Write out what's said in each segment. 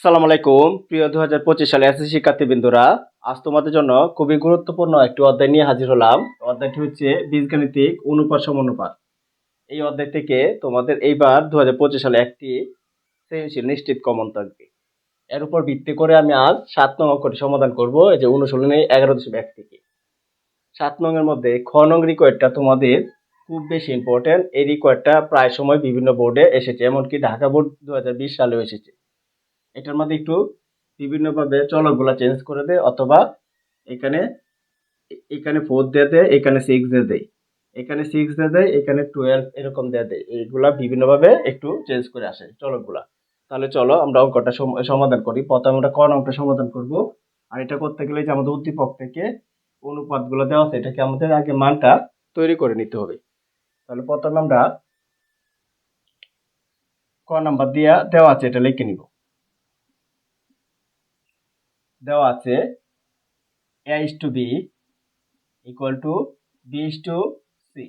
আসসালামু আলাইকুম প্রিয় দু হাজার পঁচিশ সালে এসএসসি শিক্ষার্থীবৃন্দরা, আজ তোমাদের জন্য খুবই গুরুত্বপূর্ণ একটি অধ্যায় নিয়ে হাজির হলাম। অধ্যায়টি হচ্ছে বীজগাণিতিক অনুপাত সমানুপাত এই অধ্যায় থেকে তোমাদের এইবার দু হাজার পঁচিশ সালে একটি সৃজনশীল নিশ্চিত কমন থাকবে। এর উপর ভিত্তি করে আমি আজ সাত নং অঙ্কটি সমাধান করব, এই যে অনুশীলনী এগারো দশমিক এক থেকে। সাত নং এর মধ্যে খ নং রিকোয়ারটা তোমাদের খুব বেশি ইম্পর্টেন্ট এই রিকোয়ারটা প্রায় সময় বিভিন্ন বোর্ডে এসেছে, এমনকি ঢাকা বোর্ড দু হাজার বিশ সালেও এসেছে। এটার মধ্যে একটু বিভিন্নভাবে চলকগুলা চেঞ্জ করে দেয় অথবা এখানে এখানে ফোর দিয়ে দেয় এখানে সিক্স দিয়ে দেয় এখানে সিক্স দিয়ে দেয় এখানে টুয়েলভ এরকম দিয়ে দেয় এইগুলা বিভিন্নভাবে একটু চেঞ্জ করে আসে চলকগুলা। তাহলে চলো আমরা অঙ্কটা সম- সমাধান করি। প্রথমে আমরা ক অঙ্কটা সমাধান করব? আর এটা করতে গেলে যে আমাদের উদ্দীপক থেকে অনুপাতগুলো দেওয়া আছে, এটাকে আমাদের আগে মানটা তৈরি করে নিতে হবে। তাহলে প্রথমে আমরা ক নাম্বার দিয়া দেওয়া আছে, এটা লিখে নিব। দেওয়া আছে A is to B equal to B is to C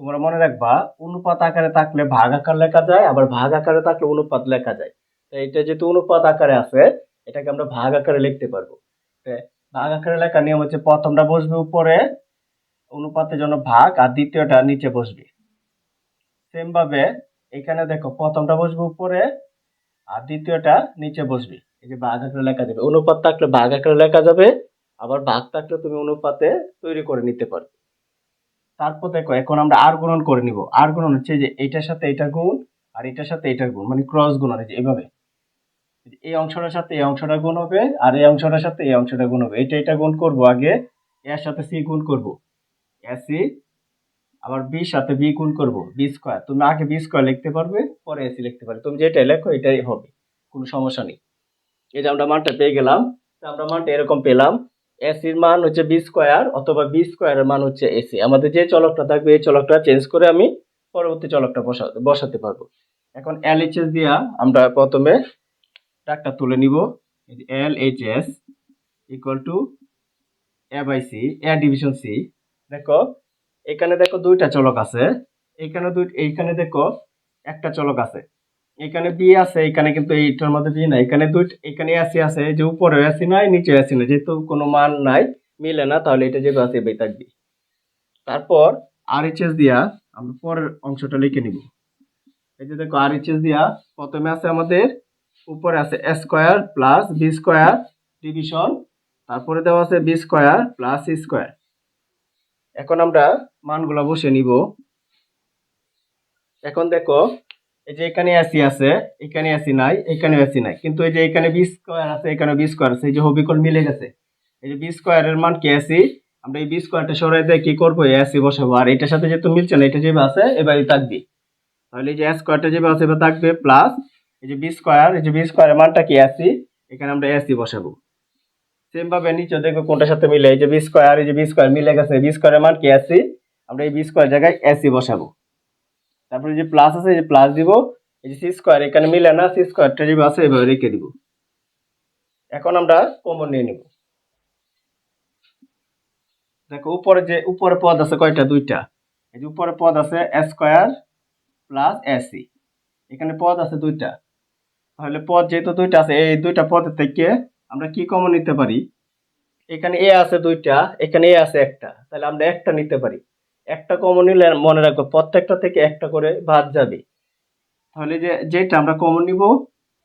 তোমরা মনে রাখবা, অনুপাত আকারে থাকলে ভাগ আকার লেখা যায়, আবার ভাগ আকারে থাকলে অনুপাত লেখা যায়। তো এটা যেহেতু অনুপাত আকারে আছে, এটাকে আমরা ভাগ আকারে লিখতে পারব। ভাগ আকারে লেখার নিয়ম হচ্ছে, প্রথমটা বসবে উপরে, অনুপাতের জন্য ভাগ, আর দ্বিতীয়টা নিচে বসবে। সেম ভাবে, এখানে দেখো, প্রথমটা বসবে উপরে, আর দ্বিতীয়টা নিচে বসবে। এই যে ভাগ আকারে লেখা যাবে। অনুপাত থাকলে ভাগ আকারে লেখা যাবে, আবার ভাগ থাকলে তুমি অনুপাতে তৈরি করে নিতে পারবে তারপর দেখো, এখন আমরা আর গুণন করে নিব। আর গুণন হচ্ছে যে এটার সাথে এটা গুণ, আর এটার সাথে এটার গুণ মানে ক্রস গুণ আছে এভাবে। এই অংশটার সাথে এই অংশটা গুণ হবে, আর এই অংশটার সাথে এই অংশটা গুণ হবে। এটা এটা গুণ করব আগে এর সাথে সি গুণ করব। এসি আবার বি সাথে বি গুণ করব বি স্কোয়ার তুমি আগে বি স্কোয়ার লিখতে পারবে, পরে এসি লিখতে পারবে। তুমি যেটা লেখো, এটাই হবে। কোনো সমস্যা নেই। এই যে আমরা মানটা পেয়ে গেলাম আমরা মানটা এরকম পেলাম। এসির মান হচ্ছে বি স্কোয়ার অথবা বি স্কোয়ারের মান হচ্ছে এসি আমাদের যে চলকটা থাকবে, এই চলকটা চেঞ্জ করে আমি পরবর্তী চলকটা বসাতে বসাতে পারব। এখন এল এইচ এস দিয়া আমরা প্রথমে টাকটা তুলে নিব। L H S equal to A by C A division C দেখো, এখানে দেখো দুইটা চলক আছে। এখানে দুই, এইখানে দেখো একটা চলক আছে। এখানে বি আছে, এখানে কিন্তু এইটার মধ্যে বি নাই। এখানে দুই এখানে এসি আছে যে উপরে এসি নাই নিচে এসি নাই। যেহেতু কোনো মান নাই, মিলে না, তাহলে এটা যেভাবে আছে এভাবেই থাকবে। তারপর আর এইচ এস দিয়া আমরা পরের অংশটা লিখে নিব। এই যে দেখো আর এইচ এস দিয়া প্রথমে আছে আমাদের, উপরে আছে square plus B square division তারপরে দেওয়া আছে বি স্কোয়ার প্লাস স্কোয়ার এখন আমরা মানগুলো বসে নিব। এখন দেখো এই যে এখানে এসি আছে, এখানে এসি নাই এখানে এসি নাই। কিন্তু এই যে এখানে বি স্কোয়ার আছে এখানে বি স্কোয়ার আছে, এই যে হবিকল মিলে গেছে। এই যে বি স্কোয়ারের মান কি এসি আমরা এই বি স্কোয়ারটা সরাই দিয়ে কি করব? এসি বসাবো। আর এটার সাথে যেহেতু মিলছে না, এটা যেভাবে আছে এবারই থাকবে। তাহলে এই যে স্কোয়ারটা যেভাবে আছে এবার থাকবে প্লাস এই যে বি স্কোয়ার এই যে বি স্কোয়ারের মানটা কি এসি এখানে আমরা এসি বসাবো। সেম ভাবে নিচে দেখব কোনটার সাথে মিলে। এই যে বি স্কোয়ার এই যে বি স্কোয়ার মিলে গেছে। বি স্কোয়ারের মান কি এসি আমরা এই বি স্কোয়ার জায়গায় এসি বসাবো। তারপরে যে প্লাস আছে, এই যে প্লাস দিব, এই যে সি স্কোয়ার এখানে মিলে না সি স্কোয়ারটা যেভাবে আছে এভাবে রেখে দিব। এখন আমরা কমন নিয়ে নিব। দেখো, উপরে যে, উপরে পদ আছে কয়টা? দুইটা। এই যে উপরে পদ আছে স্কোয়ার প্লাস এসি এখানে পদ আছে দুইটা। তাহলে পদ যেহেতু দুইটা আছে, এই দুইটা পদের থেকে আমরা কি কমন নিতে পারি? এখানে এ আছে দুইটা, এখানে এ আছে একটা। তাহলে আমরা একটা নিতে পারি। একটা কমন নিলে মনে রাখব প্রত্যেকটা থেকে একটা করে বাদ যাবে। তাহলে যে, যেটা আমরা কমন নিব,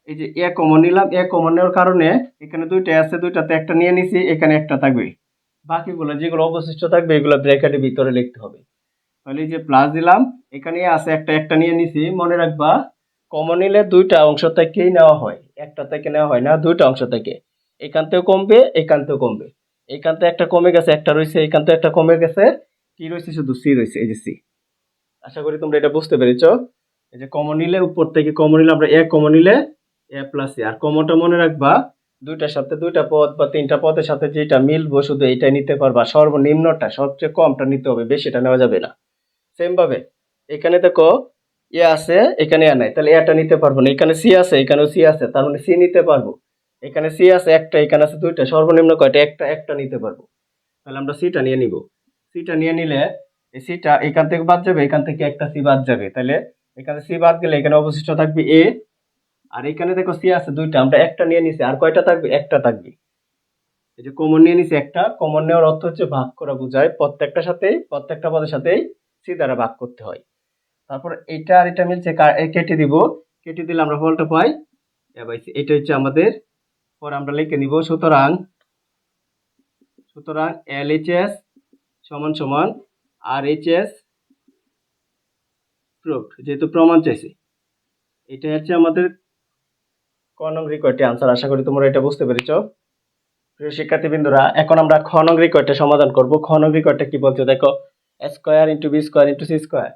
এই যে এ কমন নিলাম এ কমন নেওয়ার কারণে এখানে দুইটা আছে, দুইটাতে একটা নিয়ে নিছি, এখানে একটা থাকবে। বাকিগুলো যেগুলো অবশিষ্ট থাকবে, এগুলো ব্র্যাকেটের ভিতরে লিখতে হবে। তাহলে যে প্লাস দিলাম, এখানে আছে একটা একটা নিয়ে নিছি, মনে রাখবা কমন নিলে দুইটা অংশ থেকেই নেওয়া হয়। একটা থেকে নেওয়া হয় না, দুইটা অংশ থেকে। এখান থেকেও কমবে, এখান থেকেও কমবে। এখান থেকে একটা কমে গেছে, একটা রয়েছে, এখান থেকে একটা কমে গেছে কি রয়েছে, শুধু সি রয়েছে, এই যে সি আশা করি তোমরা এটা বুঝতে পেরেছ। এই যে কমন নিলে উপর থেকে কমন নিলে আমরা এ কমন নিলে এ প্লাস সি আর কমনটা মনে রাখবা, দুইটার সাথে দুইটা পদ বা তিনটা পদের সাথে যেটা মিলবো, শুধু এইটাই নিতে পারবা। সর্বনিম্নটা, সবচেয়ে কমটা নিতে হবে, বেশিটা নেওয়া যাবে না। সেম ভাবে, এখানে দেখো এ আছে, এখানে এ নাই। তাহলে এটা নিতে পারব না। এখানে সি আছে, এখানেও সি আছে, তার মানে সি নিতে পারব। এখানে সি আছে, একটা, এখানে আছে দুইটা। সর্বনিম্ন কয়টা? একটা একটা নিতে পারব। তাহলে আমরা সিটা নিয়ে নিব। সিটা নিয়ে নিলে, এই সিটা এখান থেকে বাদ যাবে, এখান থেকে একটা সি বাদ যাবে। তাহলে এখানে সি বাদ গেলে এখানে অবশিষ্ট থাকবে এ আর এখানে দেখো সি আছে দুইটা, আমরা একটা নিয়ে নিছি, আর কয়টা থাকবে? একটা থাকবে। এই যে কমন নিয়ে নিছি একটা কমন নেওয়ার অর্থ হচ্ছে ভাগ করা বোঝায় প্রত্যেকটার সাথেই, প্রত্যেকটা পদের সাথেই সি দ্বারা ভাগ করতে হয়। তারপর এটা আর এটা মিলছে কেটে দিব। কেটে দিলে আমরা ফলটা পাই। এটা হচ্ছে আমাদের, পরে আমরা লিখে নিব। সুতরাং সুতরাং এল এইচ এস সমান সমান আর এইচ এস প্রুফ যেহেতু প্রমাণ চাইছে। এটা হচ্ছে আমাদের ক নং রিকোয়েস্টে আনসার আশা করি তোমরা এটা বুঝতে পেরেছ। প্রিয় শিক্ষার্থীবৃন্দরা, এখন আমরা খ নং রিকোয়েস্টে সমাধান করব। খ নং রিকোয়েস্টে কি বলছে? দেখো square into B square into C square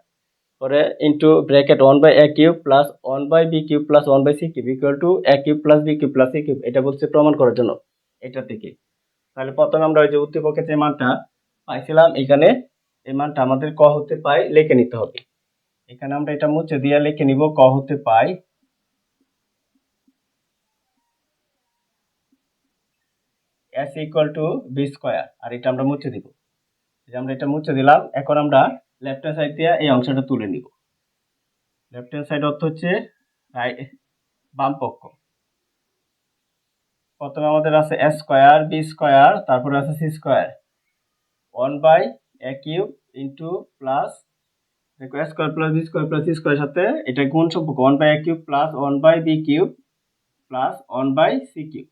পরে into bracket one by A cube plus one by B cube plus one by C cube equal to A cube plus B cube plus C cube এটা বলছে প্রমাণ করার জন্য, এটা থেকে। তাহলে প্রথমে আমরা ওই যে উদ্দীপকের যে মানটা পাইছিলাম, এখানে এই মানটা আমাদের ক হতে পাই, লিখে নিতে হবে। এখানে আমরা এটা মুছে দিয়ে লিখে নিব, ক হতে পাই। S equal to B square আর এটা আমরা মুছে দিব। আমরা এটা মুছে দিলাম, এখন আমরা লেফট হ্যান্ড সাইড দিয়ে এই অংশটা তুলে নিব। লেফট হ্যান্ড সাইড অর্থ হচ্ছে বাম পক্ষ। প্রথমে আমাদের আছে এ স্কোয়ার বি স্কোয়ার তারপরে আছে C square one by A cube into plus দেখো square plus B square plus C square সাথে এটা গুণ সম্পর্ক one by A cube plus one by B cube plus one by C cube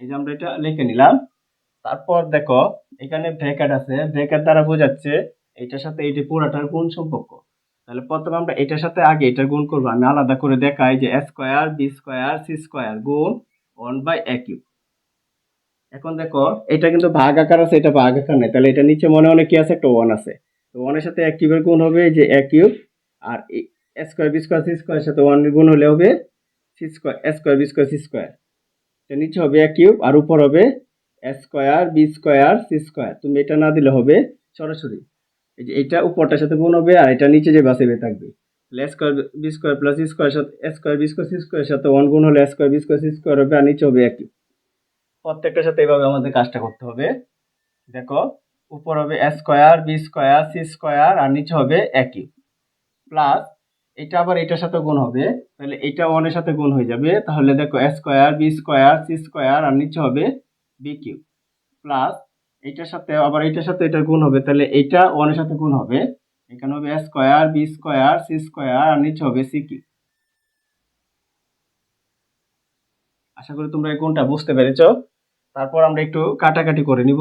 এই যে আমরা এটা লিখে নিলাম। তারপর দেখো, এখানে ব্র্যাকেট আছে। ব্র্যাকেট দ্বারা বোঝাচ্ছে এটার সাথে এইটা পুরাটার গুণ সম্পর্ক। তাহলে প্রথমে আমরা এটার সাথে আগে এটা গুণ করব। আমি আলাদা করে দেখাই যে square B square C square গুণ ওয়ান বাই এ কিউব এখন দেখো, এটা কিন্তু ভাগ আকার আছে, এটা ভাগ আকার নেই। তাহলে এটা নিচে মনে মনে কি আছে? একটা ওয়ান আছে। তো ওয়ানের সাথে এক কিউবের গুণ হবে যে এক কিউব, আর স্কোয়ার বি স্কোয়ার সি স্কোয়ারের সাথে ওয়ানের গুণ হলে হবে C square square B square C square তো নিচে হবে এক কিউব, আর উপর হবে square B square C square তুমি এটা না দিলে হবে সরাসরি। এই যে এটা উপরটার সাথে গুণ হবে, আর এটা নিচে যে বাসে থাকবে। তাহলে square B square plus C square সাথে square B square C square সাথে ওয়ান গুণ হলে square B square C square হবে, আর নিচে হবে একই প্রত্যেকটার সাথে এইভাবে আমাদের কাজটা করতে হবে। দেখো, উপর হবে square B square C square আর নিচে হবে একই। প্লাস এটা আবার এটার সাথে গুণ হবে। তাহলে এটা ওয়ানের সাথে গুণ হয়ে যাবে। তাহলে দেখো A square B square C square আর নিচে হবে বি কিউ প্লাস এটার সাথে, আবার এটার সাথে এটা গুণ হবে। তাহলে এইটা ওয়ানের সাথে গুণ হবে। এখানে হবে square B square C square আর নিচে হবে সি কিউ আশা করি তোমরা এই গুণটা বুঝতে পেরেছ। তারপর আমরা একটু কাটাকাটি করে নিব।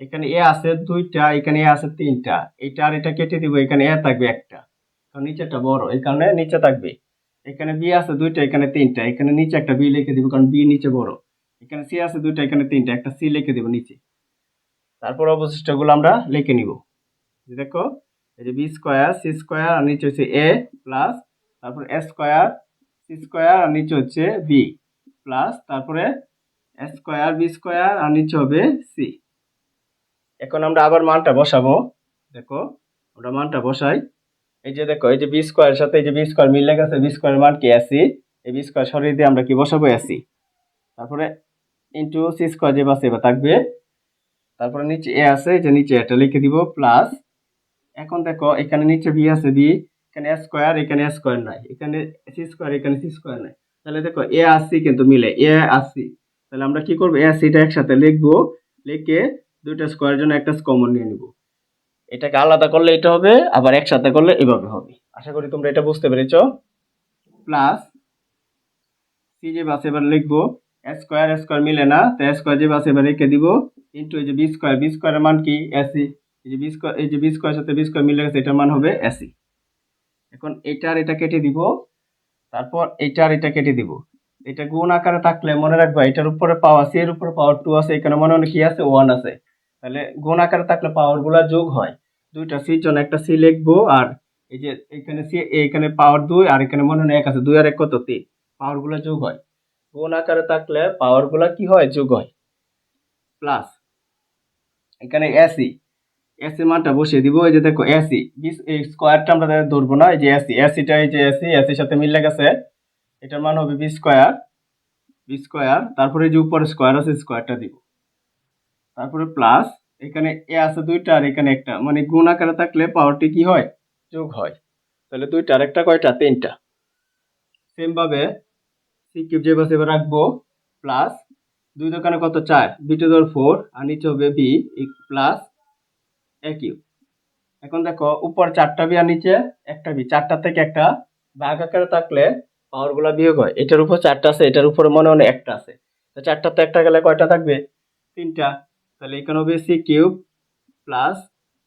এখানে এ আছে দুইটা, এখানে এ আছে তিনটা। এটা আর এটা কেটে দিব, এখানে এ থাকবে একটা। কারণ নিচেটা বড়, এই কারণে নিচে থাকবে। এখানে বি আছে দুইটা, এখানে তিনটা। এখানে নিচে একটা বি লিখে দিব, কারণ বি নিচে বড়। এখানে সি আছে দুইটা, এখানে তিনটা। একটা সি লিখে দিব নিচে। তারপর অবশিষ্টগুলো আমরা লিখে নিব। দেখো, এই যে বি স্কোয়ার, সি স্কোয়ার, আর নিচে হচ্ছে এ প্লাস, তারপর এ স্কোয়ার, সি স্কোয়ার, আর নিচে হচ্ছে বি প্লাস, তারপরে স্কোয়ার বি স্কোয়ার আর নিচে হবে সি এখন আমরা আবার মানটা বসাবো। দেখো, আমরা মানটা বসাই। এই যে দেখো, এই যে বি স্কোয়ারের সাথে এই যে বি স্কোয়ার মিলে গেছে বি স্কোয়ারের মান কি এসি এই বি স্কোয়ার সরিয়ে দিয়ে আমরা কি বসাবো এসি তারপরে ইন্টু সি স্কোয়ার যে বাসে বা থাকবে, তারপরে নিচে এ আছে যে নিচে এটা লিখে দিব প্লাস এখন দেখো, এখানে নিচে বি আছে বি এখানে স্কোয়ার এখানে স্কোয়ার নাই। এখানে সি স্কোয়ার, এখানে সি স্কোয়ার নাই। তাহলে দেখো এ আসি কিন্তু মিলে এ আসি তাহলে আমরা কি করব? এ আসিটা একসাথে লিখব। লিখে দুইটা স্কোয়ারের জন্য একটা কমন নিয়ে নিব। এটাকে আলাদা করলে এটা হবে, আবার একসাথে করলে এভাবে হবে। আশা করি তোমরা এটা বুঝতে পেরেছ। প্লাস সি যে বাস এবার লিখব স্কোয়ার স্কোয়ার মিলে না, তো স্কোয়ার যে বাস এবার রেখে দিব, ইন্টু এই যে বি স্কোয়ার, বি স্কোয়ারের মান কি? এসি এই যে বি স্কোয়ার, এই যে বি স্কোয়ার সাথে বি স্কোয়ার মিলে গেছে, এটার মান হবে এসি এখন এটা আর এটা কেটে দিব, তারপর এটা আর এটা কেটে দিব। এটা গুণ আকারে থাকলে মনে রাখবা, এটার উপরে পাওয়ার সি এর উপরে পাওয়ার টু আছে, এখানে মনে মনে কি আছে? ওয়ান আছে। তাহলে গুণ আকারে থাকলে পাওয়ারগুলা যোগ হয়। দুইটা সির জন্য একটা সি লিখব, আর এই যে এখানে সি এখানে পাওয়ার দুই আর এখানে মনে হয় এক আছে, দুই আর এক কত? তিন। পাওয়ারগুলা যোগ হয়। গুণ আকারে থাকলে পাওয়ারগুলা কি হয়? যোগ হয়। প্লাস এখানে এসি এসি মানটা বসিয়ে দিব, এই যে দেখো এসি স্কোয়ারটা আমরা ধরবো না, এই যে এসি এসিটা এই যে এসি এসির সাথে মিলে গেছে। এটার মান হবে বি স্কোয়ার বি স্কোয়ার তারপরে যে উপরে স্কোয়ার আছে স্কোয়ারটা দিব। তারপরে প্লাস এখানে এ আছে দুইটা আর এখানে একটা। মানে গুণ আকারে থাকলে পাওয়ারটি কি হয়? যোগ হয়। তাহলে দুইটা আর একটা কয়টা? তিনটা। সেম ভাবে সি কিউব যে বাসে এবার রাখব প্লাস দুই দোকানে কত? চার। বি টু দেওয়ার ফোর আর নিচে হবে বি প্লাস এ কিউব এখন দেখো, উপর চারটা বি আর নিচে একটা বি চারটা থেকে একটা ভাগ আকারে থাকলে পাওয়ারগুলা বিয়োগ হয়। এটার উপর চারটা আছে, এটার উপরে মনে মনে একটা আছে। তো চারটাতে একটা গেলে কয়টা থাকবে? তিনটা। তাহলে এখানে হবে C cube plus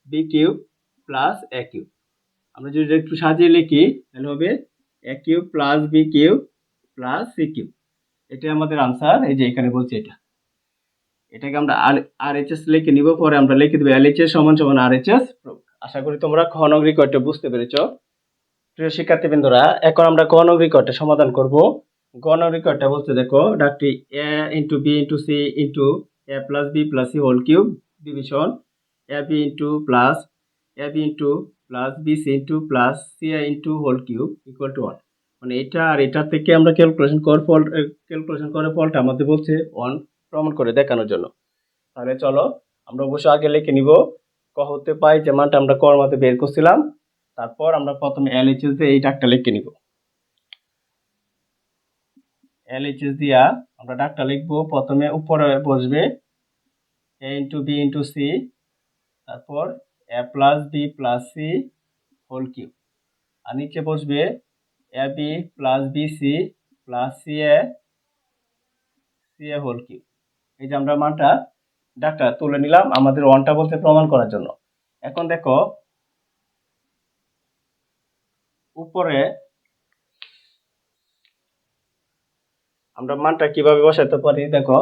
B cube plus A cube. আমরা যদি একটু সাজিয়ে লিখি, তাহলে হবে A cube plus B cube plus C cube. এটাই আমাদের আনসার, এই যে এখানে বলছি এটা। এটাকে আমরা আর আর এইচ এস লিখে নিব, পরে আমরা লিখে দেবো এল এইচ এস সমান সমান আর এইচ এস আশা করি তোমরা খ নং রিকর্ডটা বুঝতে পেরেছ। প্রিয় শিক্ষার্থীবৃন্দরা, এখন আমরা গ নং সমাধান করব। গ নং রিকর্ডটা বলতে দেখো, ডাকটি A into B into C into A plus B plus C whole cube division A B into plus A B into plus B C into plus C A into whole cube equal to one মানে এটা আর এটা থেকে আমরা calculation করে ফল calculation করে ফলটা আমাদের বলছে ওয়ান প্রমাণ করে দেখানোর জন্য। তাহলে চলো, আমরা অবশ্যই আগে লিখে নিব। ক হতে পাই যে মানটা আমরা কর্মাতে বের করছিলাম। তারপর আমরা প্রথমে এলএইচএস দিয়ে এই ডাকটা লিখে নিব। এলএইচএস দিয়া আমরা ডাকটা লিখব। প্রথমে উপরে বসবে A into B into C তারপর A plus B plus C whole cube আর নিচে বসবে A B plus B C plus C A C A whole cube এই যে আমরা মানটা ডাকটা তুলে নিলাম আমাদের ওয়ানটা বলতে প্রমাণ করার জন্য। এখন দেখো উপরে আমরা মানটা কীভাবে বসাতে পারি? দেখো,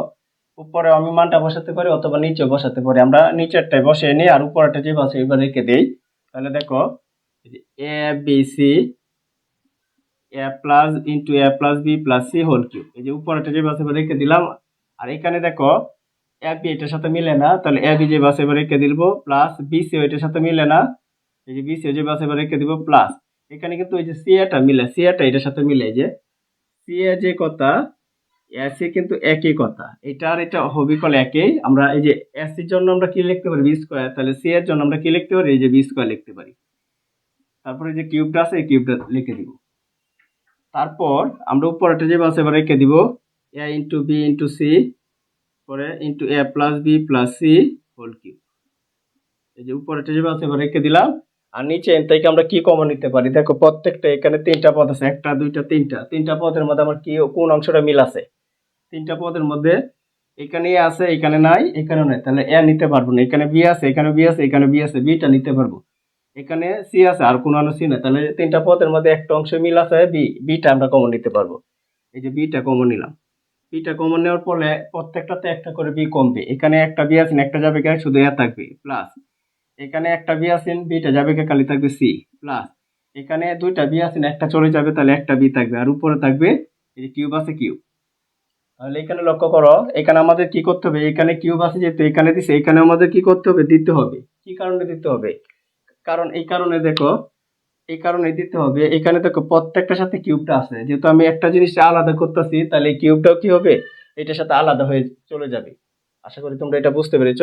উপরে আমি মানটা বসাতে পারি অথবা নিচে বসাতে পারি। আমরা নিচেরটাই বসিয়ে নিই আর উপরেরটা যে বসে এবার রেখে দিই। তাহলে দেখো A B C A plus into A plus B plus C whole cube এই যে উপরেরটা যে বসে রেখে দিলাম। আর এখানে দেখো এ বি এটার সাথে মিলে না। তাহলে এ বি যে বাসে রেখে দিব প্লাস বি সি এটার সাথে মিলে না। এই যে বি সি যে বাসে রেখে দিব প্লাস এখানে কিন্তু এই যে সিএটা মিলে সিএটা এটার সাথে মিলে যে সিএ যে কথা, এসি কিন্তু একই কথা। এটা আর এটা হবি কল একই। আমরা এই যে এসির জন্য আমরা কি লিখতে পারি? বি স্কোয়ার তাহলে সি এর জন্য আমরা কি লিখতে পারি? এই যে বি স্কোয়ার লিখতে পারি। তারপরে যে কিউবটা আছে, এই কিউবটা লিখে দিব। তারপর আমরা উপরটা যে বাস এবার রেখে দিব। A into B into C পরে into A plus B plus C whole cube এই যে উপরটা যে বাস এবার রেখে দিলাম। আর নিচে এন থেকে আমরা কি কমন নিতে পারি? দেখো, প্রত্যেকটা এখানে তিনটা পদ আছে, একটা, দুইটা, তিনটা। তিনটা পদের মধ্যে আমার কি, কোন অংশটা মিল আছে? তিনটা পদের মধ্যে এখানে আছে, এখানে নাই এখানে নাই। তাহলে এ নিতে পারব না। এখানে বি আছে, এখানে বি আছে, এখানে বি আছে বিটা নিতে পারব। এখানে সি আছে, আর কোনো সি না তাহলে তিনটা পদের মধ্যে একটা অংশ মিল আছে, বি, বিটা আমরা কমন নিতে পারব। এই যে বিটা কমন নিলাম। বিটা কমন নেওয়ার পরে প্রত্যেকটাতে একটা করে বি কমবে। এখানে একটা বি আছে, একটা যাবে গায়ে শুধু এ থাকবে প্লাস এখানে একটা বি আছেন বিটা যাবে কে খালি থাকবে সি প্লাস এখানে দুইটা বি আছেন একটা চলে যাবে, তাহলে একটা বি থাকবে, আর উপরে থাকবে এই যে কিউব আছে কিউব তাহলে এখানে লক্ষ্য করো, এখানে আমাদের কি করতে হবে? এখানে কিউব আছে যেহেতু এখানে দিছে, এখানে আমাদের কি করতে হবে? দিতে হবে। কি কারণে দিতে হবে? কারণ এই কারণে দেখো, এই কারণে দিতে হবে। এখানে দেখো প্রত্যেকটার সাথে কিউবটা আছে। যেহেতু আমি একটা জিনিসটা আলাদা করতেছি, তাহলে কিউবটাও কি হবে? এটার সাথে আলাদা হয়ে চলে যাবে। আশা করি তোমরা এটা বুঝতে পেরেছ।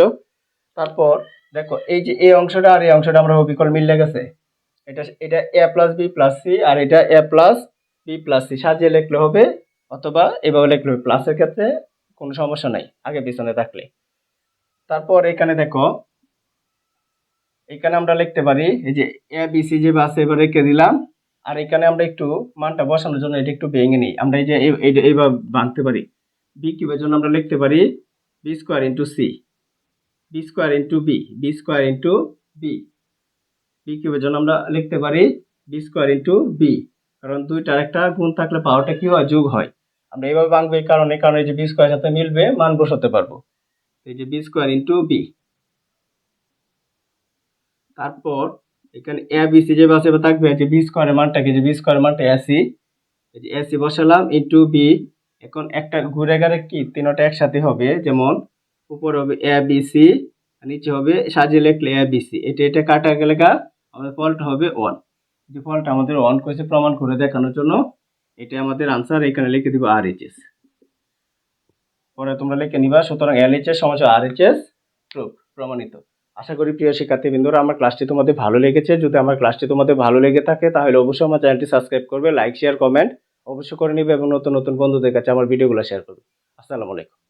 তারপর দেখো, এই যে এই অংশটা আর এই অংশটা আমরা অবিকল মিলে গেছে। এটা এটা A plus B plus C আর এটা A plus B plus C. সাজিয়ে লিখলে হবে অথবা এভাবে লিখলে হবে। প্লাসের ক্ষেত্রে কোনো সমস্যা নাই, আগে পিছনে থাকলে। তারপর এখানে দেখো, এখানে আমরা লিখতে পারি, এই যে এ, বি, সি, যে বাস এবার রেখে দিলাম, আর এখানে আমরা একটু মানটা বসানোর জন্য এটা একটু ভেঙে নিই। আমরা এই যে এই- এই- এইভাবে বাঁধতে পারি। বি কিউবের জন্য আমরা লিখতে পারি B square into C B square into B B square into B B কিউবের জন্য আমরা লিখতে পারি বি স্কোয়ার ইন্টু বি কারণ দুইটার একটা গুণ থাকলে পাওয়ারটা কি হয়? যোগ হয়। আমরা এইভাবে ভাঙবো এই কারণে কারণ যে বি স্কোয়ার সাথে মিলবে, মান বসাতে পারব। এই যে বি স্কোয়ার ইন্টু বি তারপর এখানে এ বি সি যে বাসে থাকবে। যে বি স্কোয়ারের মানটা কি যে বি স্কোয়ারের মানটা এসি এই যে এসি বসালাম ইন্টু বি এখন একটা ঘুরে গেলে কি? তিনটা একসাথে হবে, যেমন উপরে হবে এ বি সি নিচে হবে সাজিয়ে লেখলে এ বি সি এটা এটা কাটা গেলে গা, আমাদের ফলটা হবে ওয়ান যে আমাদের ওয়ান করেছে, প্রমাণ করে দেখানোর জন্য এটা আমাদের আনসার এখানে লিখে দিব আর এইচ এস পরে তোমরা লিখে নিবা, সুতরাং এল এইচ এস সমস্যা আর এইচ এস প্রুফ প্রমাণিত। আশা করি প্রিয় শিক্ষার্থীবৃন্দরা, আমার ক্লাসটি তোমাদের ভালো লেগেছে। যদি আমার ক্লাসটি তোমাদের ভালো লেগে থাকে, তাহলে অবশ্যই আমার চ্যানেলটি সাবস্ক্রাইব করবে লাইক শেয়ার কমেন্ট অবশ্যই করে নিবে এবং নতুন নতুন বন্ধুদের কাছে আমার ভিডিওগুলো শেয়ার করবে। আসসালামু আলাইকুম।